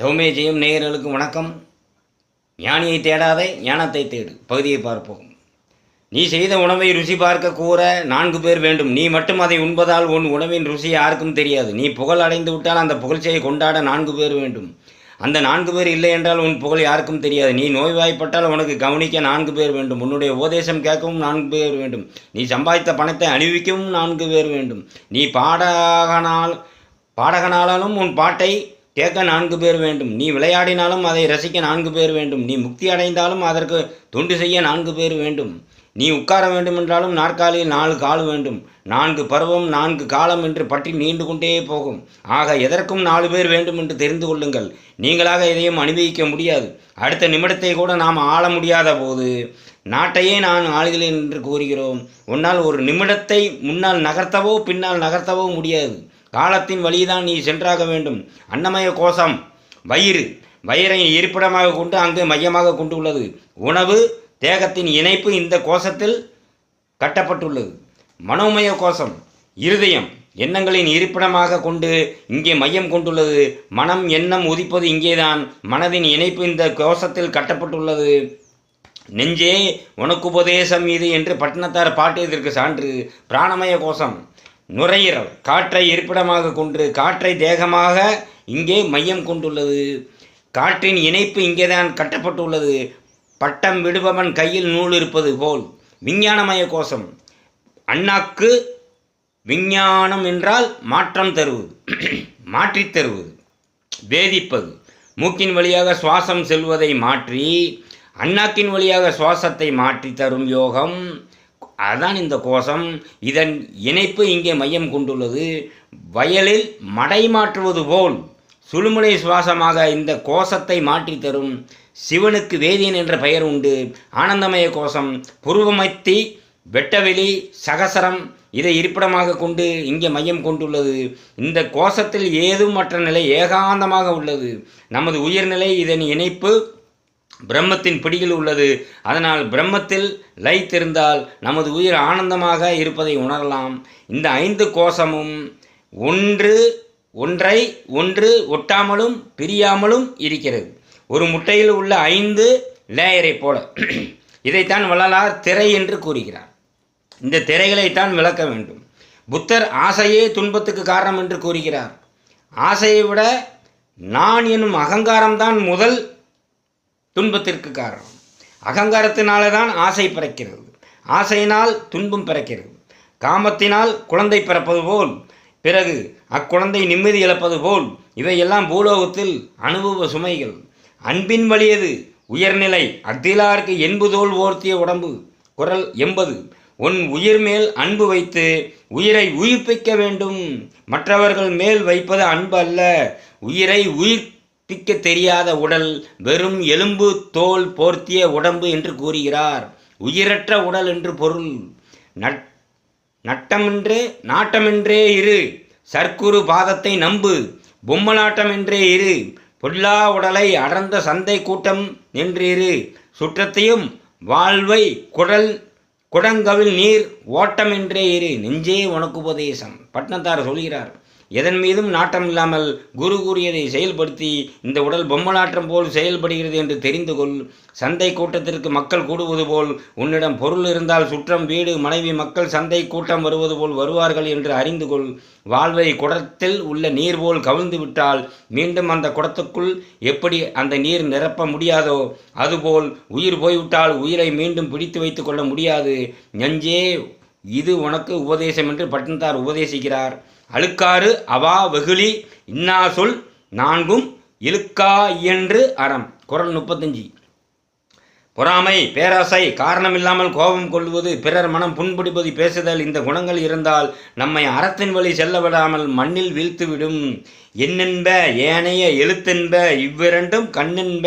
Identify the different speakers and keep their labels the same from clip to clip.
Speaker 1: தௌமே ஜெயம் நேயர்களுக்கு வணக்கம் ஞானியை தேடாதே ஞானத்தை தேடு பகுதியை பார்ப்போம் நீ செய்த உணவை ருசி பார்க்க கூற நான்கு பேர் வேண்டும் நீ மட்டும் அதை உண்பதால் உன் உணவின் ருசி யாருக்கும் தெரியாது நீ புகழ் அடைந்து விட்டால் அந்த புகழ்ச்சியை கொண்டாட நான்கு பேர் வேண்டும் அந்த நான்கு பேர் இல்லை என்றால் உன் புகழ் யாருக்கும் தெரியாது நீ நோய்வாய்ப்பட்டால் உனக்கு கவனிக்க நான்கு பேர் வேண்டும் உன்னுடைய உபதேசம் கேட்கவும் நான்கு பேர் வேண்டும் நீ சம்பாதித்த பணத்தை அணிவிக்கவும் நான்கு பேர் வேண்டும் நீ பாடகனால் பாடகனாலும் உன் பாட்டை கேட்க நான்கு பேர் வேண்டும் நீ விளையாடினாலும் அதை ரசிக்க நான்கு பேர் வேண்டும் நீ முக்தி அடைந்தாலும் அதற்கு தொண்டு செய்ய நான்கு பேர் வேண்டும் நீ உட்கார வேண்டுமென்றாலும் நாற்காலியில் நாலு கால் வேண்டும் நான்கு பருவம் நான்கு காலம் என்று பற்றி நீண்டு கொண்டே போகும் ஆக எதற்கும் நாலு பேர் வேண்டும் என்று தெரிந்து கொள்ளுங்கள் நீங்களாக எதையும் அனுபவிக்க முடியாது அடுத்த நிமிடத்தை கூட நாம் ஆள முடியாத போது நாட்டையே நான் ஆளுகிறேன் என்று கூறுகிறோம் உன்னால் ஒரு நிமிடத்தை முன்னால் நகர்த்தவோ பின்னால் நகர்த்தவோ முடியாது காலத்தின் வழிதான் நீ சென்றாக வேண்டும் அன்னமய கோஷம் வயிறு வயிறை இருப்பிடமாக கொண்டு அங்கு மையமாக கொண்டு உள்ளது உணவு தேகத்தின் இணைப்பு இந்த கோஷத்தில் கட்டப்பட்டுள்ளது மனோமய கோஷம் இருதயம் எண்ணங்களின் இருப்பிடமாக கொண்டு இங்கே மையம் கொண்டுள்ளது மனம் எண்ணம் உதிப்பது இங்கேதான் மனதின் இணைப்பு இந்த கோஷத்தில் கட்டப்பட்டுள்ளது நெஞ்சே உனக்கு உபதேசம் இது என்று பட்டினத்தார் பாட்டு இதற்கு சான்று பிராணமய கோஷம் நுரையீரல் காற்றை இருப்பிடமாக கொண்டு காற்றை தேகமாக இங்கே மையம் கொண்டுள்ளது காற்றின் இணைப்பு இங்கேதான் கட்டப்பட்டுள்ளது பட்டம் விடுபவன் கையில் நூல் இருப்பது போல் விஞ்ஞானமய கோஷம் அண்ணாக்கு விஞ்ஞானம் என்றால் மாற்றம் தருவது மாற்றித் தருவது வேதிப்பது மூக்கின் வழியாக சுவாசம் செல்வதை மாற்றி அண்ணாக்கின் வழியாக சுவாசத்தை மாற்றி தரும் யோகம் அதுதான் இந்த கோஷம் இதன் இணைப்பு இங்கே மையம் கொண்டுள்ளது வயலில் மடை மாற்றுவது போல் சுழுமுலை சுவாசமாக இந்த கோஷத்தை மாற்றி தரும் சிவனுக்கு வேதியன் என்ற பெயர் உண்டு ஆனந்தமய கோஷம் புருவமத்தி வெட்டவெளி சகசரம் இதை இருப்பிடமாக கொண்டு இங்கே மையம் கொண்டுள்ளது இந்த கோஷத்தில் ஏதும் மற்ற நிலை ஏகாந்தமாக உள்ளது நமது உயிர்நிலை இதன் இணைப்பு பிரம்மத்தின் பிடியில் உள்ளது அதனால் பிரம்மத்தில் லயித்திருந்தால் நமது உயிர் ஆனந்தமாக இருப்பதை உணரலாம் இந்த ஐந்து கோஷமும் ஒன்று ஒன்றை ஒன்று ஒட்டாமலும் பிரியாமலும் இருக்கிறது ஒரு முட்டையில் உள்ள ஐந்து லேயரை போல இதைத்தான் வள்ளலார் திரை என்று கூறுகிறார் இந்த திரைகளைத்தான் விளக்க வேண்டும் புத்தர் ஆசையே துன்பத்துக்கு காரணம் என்று கூறுகிறார் ஆசையை விட நான் என்னும் அகங்காரம்தான் முதல் துன்பத்திற்கு காரணம் அகங்காரத்தினால தான் ஆசை பிறக்கிறது ஆசையினால் துன்பம் பிறக்கிறது காமத்தினால் குழந்தை பிறப்பது போல் பிறகு அக்குழந்தை நிம்மதி இழப்பது போல் இவையெல்லாம் பூலோகத்தில் அனுபவ சுமைகள் அன்பின் வழியது உயர்நிலை அத்திலாருக்கு என்பதோல் ஓர்த்திய உடம்பு குரல் எண்பது உன் உயிர் மேல் அன்பு வைத்து உயிரை உயிர்ப்பிக்க வேண்டும் மற்றவர்கள் மேல் வைப்பது அன்பு அல்ல உயிரை உயிர் திக்க தெரியாத உடல் வெறும் எலும்பு தோல் போர்த்திய உடம்பு என்று கூறுகிறார் உயிரற்ற உடல் என்று பொருள் நட் நட்டமென்றே நாட்டமென்றே இரு சர்க்குரு பாதத்தை நம்பு பொம்மலாட்டம் என்றே இரு பொல்லா உடலை அடர்ந்த சந்தை கூட்டம் என்று இரு சுற்றத்தையும் வாழ்வை குடல் குடங்கவில் நீர் ஓட்டம் என்றே இரு நெஞ்சே உனக்கு உபதேசம் பட்னத்தார் சொல்கிறார் எதன் மீதும் நாட்டம் இல்லாமல் குரு கூறியதை செயல்படுத்தி இந்த உடல் பொம்மலாற்றம் போல் செயல்படுகிறது என்று தெரிந்து கொள் சந்தை கூட்டத்திற்கு மக்கள் கூடுவது போல் உன்னிடம் பொருள் இருந்தால் சுற்றம் வீடு மனைவி மக்கள் சந்தை கூட்டம் வருவது போல் வருவார்கள் என்று அறிந்து கொள் வாழ்வை குடத்தில் உள்ள நீர் போல் கவிழ்ந்து விட்டால் மீண்டும் அந்த குடத்துக்குள் எப்படி அந்த நீர் நிரப்ப முடியாதோ அதுபோல் உயிர் போய்விட்டால் உயிரை மீண்டும் பிடித்து வைத்து கொள்ள முடியாது நெஞ்சே இது உனக்கு உபதேசம் என்று பட்டன்தார் உபதேசிக்கிறார் அழுக்காறு அவா வெகுளி இன்னா சொல் நான்கும் இழுக்கா என்று அறம் குரல் முப்பத்தஞ்சு பொறாமை பேராசை காரணமில்லாமல் கோபம் கொள்வது பிறர் மனம் புண்படிப்பது பேசுதல் இந்த குணங்கள் இருந்தால் நம்மை அறத்தின் வழி செல்ல விடாமல் மண்ணில் வீழ்த்துவிடும் என்னென்ப ஏனைய எழுத்தென்ப இவ்விரண்டும் கண்ணென்ப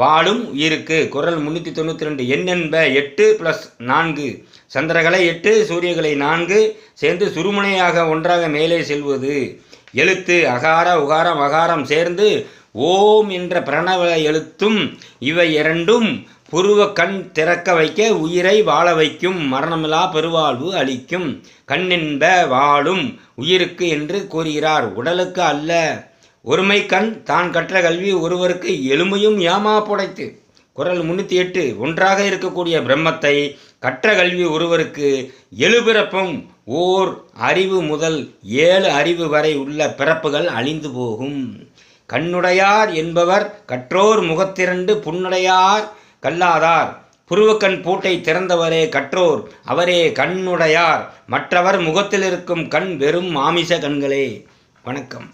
Speaker 1: வாழும் உயிருக்கு குரல் முன்னூற்றி தொண்ணூற்றி ரெண்டு எண்ணென்ப எட்டு ப்ளஸ் நான்கு சந்திரகலை எட்டு சூரியகலை நான்கு சேர்ந்து சுருமுனையாக ஒன்றாக மேலே செல்வது எழுத்து அகார உகாரம் அகாரம் சேர்ந்து ஓம் என்ற பிரணவ எழுத்தும் இவை இரண்டும் புருவ கண் திறக்க வைக்க உயிரை வாழ வைக்கும் மரணமிலா பெருவாழ்வு அளிக்கும் கண்ணென்ப வாழும் உயிருக்கு என்று கூறுகிறார் உடலுக்கு அல்ல ஒருமை கண் தான் கற்ற கல்வி ஒருவருக்கு எலுமையும் ஏமா புடைத்து குரல் முன்னூற்றி எட்டு ஒன்றாக இருக்கக்கூடிய பிரம்மத்தை கற்ற கல்வி ஒருவருக்கு எழுபிறப்பும் ஓர் அறிவு முதல் ஏழு அறிவு வரை உள்ள பிறப்புகள் அழிந்து போகும் கண்ணுடையார் என்பவர் கற்றோர் முகத்திரண்டு புண்ணுடையார் கல்லாதார் புருவக்கண் பூட்டை திறந்தவரே கற்றோர் அவரே கண்ணுடையார் மற்றவர் முகத்தில் இருக்கும் கண் வெறும் மாமிச கண்களே வணக்கம்